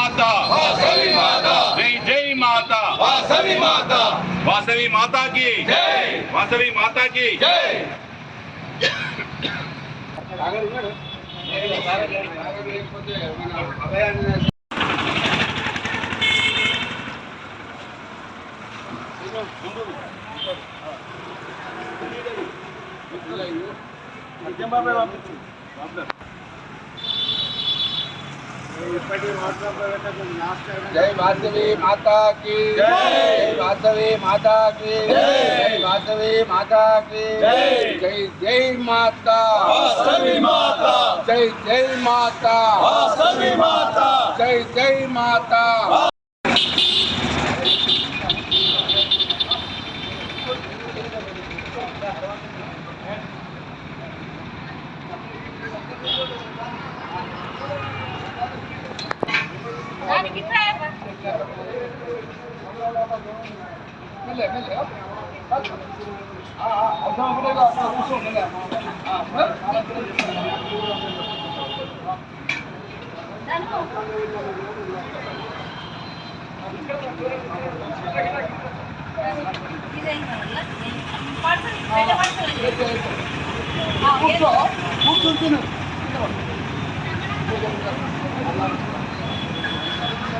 మాత. జై జై మాత. వాసవి మాత. వాసవి మాతాకి. జై. వాసవి మాతాకి. జై. జై వాసవి మాతాకి జై వాసవి మాతాకి జై వాసవి మాతాకి జై జై మాతా వాసవి మాత జై జై మాతా వాసవి మాత జై జై మాతా దానికి కూర్చో మెల్లె కూర్చో కూర్చుంటున్నాను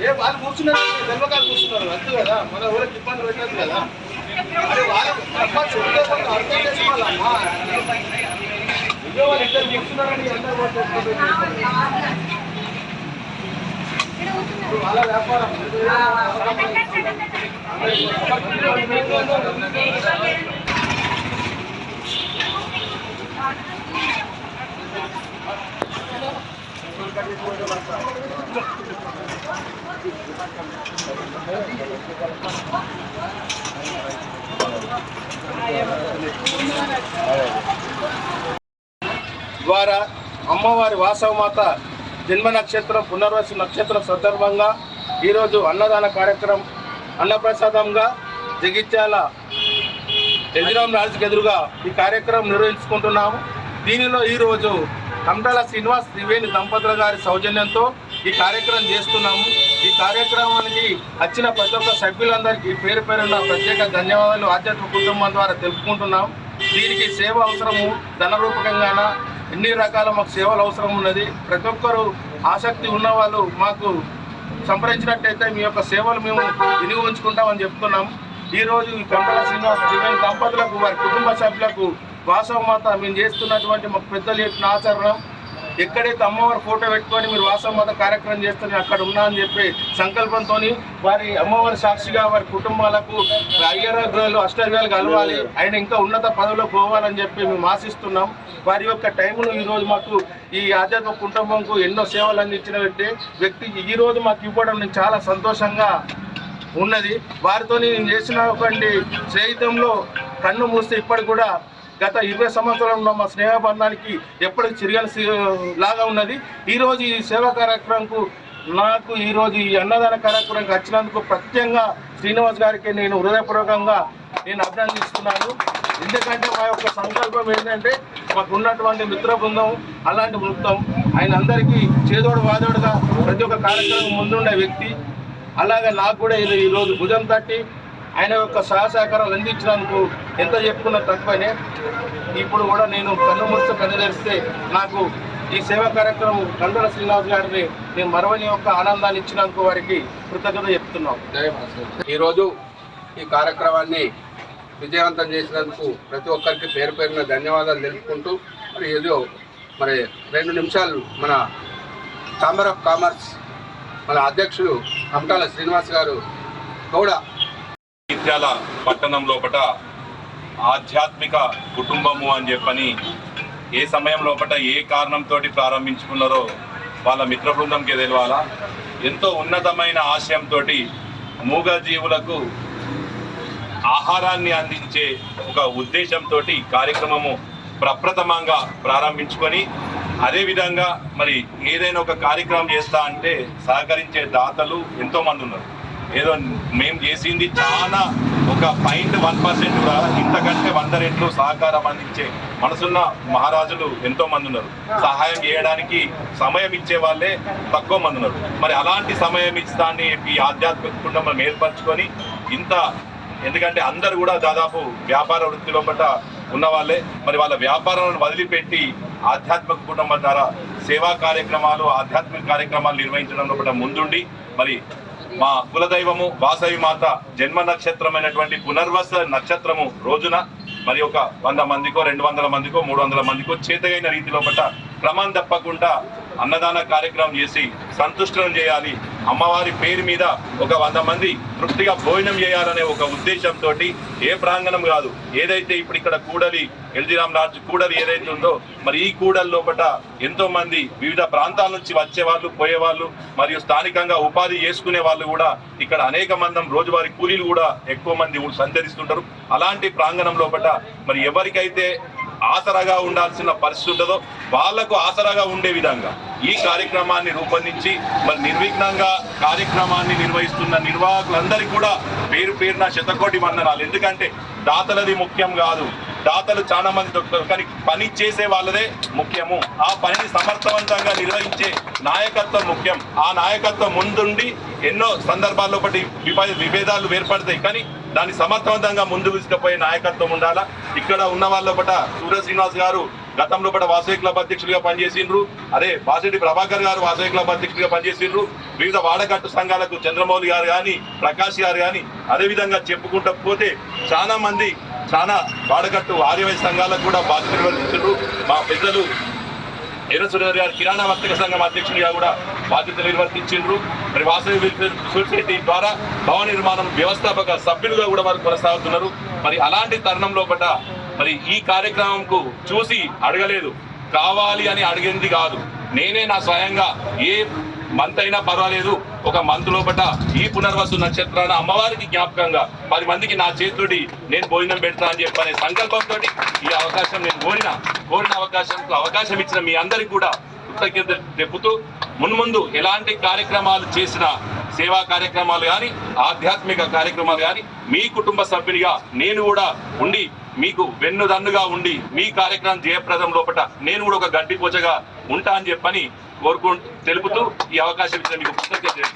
ఏ వాళ్ళు కూర్చున్నారు గర్వకాలు కూర్చున్నారు అంతే కదా? మన ఊరికి ఇబ్బంది పెట్టదు కదా? అరే వాళ్ళు చెప్తే కొంత అర్థం చేసుకోవాలమ్మా ఇదే వాళ్ళు ఇద్దరు కూర్చున్నారని అందరూ. ఇప్పుడు వాళ్ళ వ్యాపారం. ద్వారా అమ్మవారి వాసవమాత జన్మ నక్షత్రం పునర్వసు నక్షత్రం సందర్భంగా ఈరోజు అన్నదాన కార్యక్రమం అన్నప్రసాదంగా జగిత్యాల ఎదురాం రాజుకి ఎదురుగా ఈ కార్యక్రమం నిర్వహించుకుంటున్నాము. దీనిలో ఈరోజు కమటాల శ్రీనివాస్ త్రివేణి దంపతుల గారి సౌజన్యంతో ఈ కార్యక్రమం చేస్తున్నాము. ఈ కార్యక్రమానికి వచ్చిన ప్రతి ఒక్క సభ్యులందరికీ పేరు పేరున్న ప్రత్యేక ధన్యవాదాలు. ఆధ్యాత్మిక కుటుంబం ద్వారా తెలుపుకుంటున్నాం. దీనికి సేవ అవసరము ధనరూపకంగాన? ఎన్ని రకాల మాకు సేవలు అవసరం ఉన్నది? ప్రతి ఒక్కరు ఆసక్తి ఉన్నవాళ్ళు మాకు సంప్రదించినట్టయితే మీ యొక్క సేవలు మేము వినియోగించుకుంటామని చెప్తున్నాం. ఈరోజు ఈ కంపల శ్రీనివాస్ త్రివేణి దంపతులకు వారి కుటుంబ సభ్యులకు వాసవ మాత మేము చేస్తున్నటువంటి మాకు పెద్దలు చెప్పిన ఆచరణ ఎక్కడైతే అమ్మవారి ఫోటో పెట్టుకొని మీరు వాసవ మాత కార్యక్రమం చేస్తే అక్కడ ఉన్నా అని చెప్పి సంకల్పంతో వారి అమ్మవారి సాక్షిగా వారి కుటుంబాలకు అయ్యరాలు అష్టర్గాలు కలవాలి. ఆయన ఇంకా ఉన్నత పదవిలో పోవాలని చెప్పి మేము ఆశిస్తున్నాం. వారి యొక్క టైంను ఈరోజు మాకు ఈ ఆధ్యాత్మిక కుటుంబంకు ఎన్నో సేవలు అందించిన వ్యక్తి ఈరోజు ఈ రోజు మాకు ఇవ్వడం నేను చాలా సంతోషంగా ఉన్నది. వారితో నేను చేసినటువంటి స్నేహితంలో కన్ను మూస్తే ఇప్పటికి కూడా గత ఇరవై సంవత్సరాలు ఉన్న మా స్నేహ బంధానికి ఎప్పటికి చిరగని లాగా ఉన్నది. ఈరోజు ఈ సేవా కార్యక్రమంకు నాకు ఈరోజు ఈ అన్నదాన కార్యక్రమానికి వచ్చినందుకు ప్రత్యేకంగా శ్రీనివాస్ గారికి నేను హృదయపూర్వకంగా నేను అభినందిస్తున్నాను. ఎందుకంటే మా యొక్క సంకల్పం ఏంటంటే మాకు ఉన్నటువంటి మిత్ర బృందం అలాంటి బృందం ఆయన అందరికీ చేదోడు వాదోడుగా ప్రతి ఒక్క కార్యక్రమం ముందుండే వ్యక్తి. అలాగే నాకు కూడా ఇది ఈరోజు భుజం తట్టి ఆయన యొక్క సహాయ సహకారాలు అందించినందుకు ఎంత చెప్పుకున్న తక్కువనే. ఇప్పుడు కూడా నేను కన్ను ముస్తూ కన్ను నాకు ఈ సేవా కార్యక్రమం గంధల శ్రీనివాస్ గారిని నేను మరవని యొక్క ఆనందాన్ని ఇచ్చినందుకు వారికి కృతజ్ఞత చెప్తున్నాం. ఈరోజు ఈ కార్యక్రమాన్ని విజయవంతం చేసినందుకు ప్రతి ఒక్కరికి పేరు పేరున ధన్యవాదాలు తెలుపుకుంటూ మరి ఏదో మరి రెండు నిమిషాలు మన ఛాంబర్ ఆఫ్ కామర్స్ మన అధ్యక్షులు అంటాల శ్రీనివాస్ గారు కూడా జగిత్యాల పట్టణం లోపట ఆధ్యాత్మిక కుటుంబము అని చెప్పని ఏ సమయం లోపట ఏ కారణంతో ప్రారంభించుకున్నారో వాళ్ళ మిత్ర బృందంకి తెలియాలా ఎంతో ఉన్నతమైన ఆశయంతో మూగ జీవులకు ఆహారాన్ని అందించే ఒక ఉద్దేశంతో కార్యక్రమము ప్రప్రథమంగా ప్రారంభించుకొని అదేవిధంగా మరి ఏదైనా ఒక కార్యక్రమం చేస్తా అంటే సహకరించే దాతలు ఎంతోమంది ఉన్నారు. ఏదో మేము చేసింది చాలా ఒక పాయింట్ వన్ పర్సెంట్ కూడా ఇంతకంటే వంద రెట్లు సహకారం అందించే మనసున్న మహారాజులు ఎంతో మంది ఉన్నారు. సహాయం చేయడానికి సమయం ఇచ్చే వాళ్ళే తక్కువ మంది ఉన్నారు. మరి అలాంటి సమయం ఇస్తాన్ని ఈ ఆధ్యాత్మిక కుటుంబం ఏర్పరచుకొని ఇంత ఎందుకంటే అందరు కూడా దాదాపు వ్యాపార వృత్తిలో పట్ల ఉన్న వాళ్ళే. మరి వాళ్ళ వ్యాపారాలను వదిలిపెట్టి ఆధ్యాత్మిక కుటుంబం ద్వారా సేవా కార్యక్రమాలు ఆధ్యాత్మిక కార్యక్రమాలు నిర్వహించడంలో పట్ల ముందుండి మరి మా కులదైవము వాసవి మాత జన్మ నక్షత్రమైనటువంటి పునర్వస నక్షత్రము రోజున మరి ఒక వంద మందికో రెండు వందల మందికో మూడు వందల మందికో చేతగైన రీతిలో పట్ల క్రమం తప్పకుండా అన్నదాన కార్యక్రమం చేసి సంతుష్టం చేయాలి. అమ్మవారి పేరు మీద ఒక వంద మంది తృప్తిగా భోజనం చేయాలనే ఒక ఉద్దేశంతో ఏ ప్రాంగణం కాదు. ఏదైతే ఇప్పుడు ఇక్కడ కూడలి ఎల్జీరామ్ రాజు కూడలి ఏదైతే ఉందో మరి ఈ కూడలి లోపల ఎంతో మంది వివిధ ప్రాంతాల నుంచి వచ్చేవాళ్ళు పోయేవాళ్ళు మరియు స్థానికంగా ఉపాధి చేసుకునే వాళ్ళు కూడా ఇక్కడ అనేక మంది రోజువారీ కూలీలు కూడా ఎక్కువ మంది సంచరిస్తుంటారు. అలాంటి ప్రాంగణం లోపల మరి ఎవరికైతే ఆసరాగా ఉండాల్సిన పరిస్థితి ఉండదో వాళ్ళకు ఆసరాగా ఉండే విధంగా ఈ కార్యక్రమాన్ని రూపొందించి మరి నిర్విఘ్నంగా కార్యక్రమాన్ని నిర్వహిస్తున్న నిర్వాహకులందరికీ కూడా పేరు పేరున శతకోటి వందనాలు. ఎందుకంటే దాతలది ముఖ్యం కాదు. దాతలు చాలా మంది దొరుకుతారు. కానీ పని చేసే వాళ్ళదే ముఖ్యము. ఆ పనిని సమర్థవంతంగా నిర్వహించే నాయకత్వం ముఖ్యం. ఆ నాయకత్వం ముందుండి ఎన్నో సందర్భాల్లో బట్టి విభ- విభేదాలు ఏర్పడతాయి. కానీ దాన్ని సమర్థవంతంగా ముందుకు తీసుకుపోయే నాయకత్వం ఉండాలా? ఇక్కడ ఉన్న వాళ్ళ పట సూర్య శ్రీనివాస్ గారు గతంలో పట వాసవి క్లబ్ అధ్యక్షులుగా పనిచేసిండ్రు. అదే వాసిరెడ్డి ప్రభాకర్ గారు వాసవి క్లబ్ అధ్యక్షులుగా పనిచేసిండ్రు. వివిధ వాడకట్టు సంఘాలకు చంద్రమౌళి గారు కానీ ప్రకాష్ గారు కానీ అదేవిధంగా చెప్పుకుంటూ పోతే చాలా మంది చాలా వాడకట్టు ఆర్యవై సంఘాలకు కూడా బాధ్యత నిర్వహించారు మా పెద్దలు ఎర్రసురేంద్ర గారు కిరాణా వర్తక సంఘం అధ్యక్షుడిగా కూడా బాధ్యతలు నిర్వర్తించిండ్రు. మరి వాసవి వెల్ఫేర్ సొసైటీ ద్వారా భవన నిర్మాణం వ్యవస్థాపక సభ్యులుగా కూడా వారు కొనసాగుతున్నారు. మరి అలాంటి తరుణంలో లోపల మరి ఈ కార్యక్రమంకు చూసి అడగలేదు. కావాలి అని అడిగింది కాదు. నేనే నా స్వయంగా ఏ మంత్ అయినా పర్వాలేదు. ఒక మంత్ లోపల ఈ పునర్వసు నక్షత్రాన అమ్మవారికి జ్ఞాపకంగా పది మందికి నా చేతుడి నేను భోజనం పెడతా అని చెప్పనే సంకల్పంతో ఈ అవకాశం నేను కోరిన కోరిన అవకాశంకు అవకాశం ఇచ్చిన మీ అందరికి కూడా కృతజ్ఞత చెప్పుతూ మున్ముందు ఎలాంటి కార్యక్రమాలు చేసినా సేవా కార్యక్రమాలు కానీ ఆధ్యాత్మిక కార్యక్రమాలు కానీ మీ కుటుంబ సభ్యునిగా నేను కూడా ఉండి మీకు వెన్నుదన్నుగా ఉండి మీ కార్యక్రమం జయప్రదం లోపల నేను కూడా ఒక గడ్డి పూజగా ఉంటా అని చెప్పని కోరుకుంటూ తెలుపుతూ ఈ అవకాశం ఇచ్చిన మీకు కృతజ్ఞత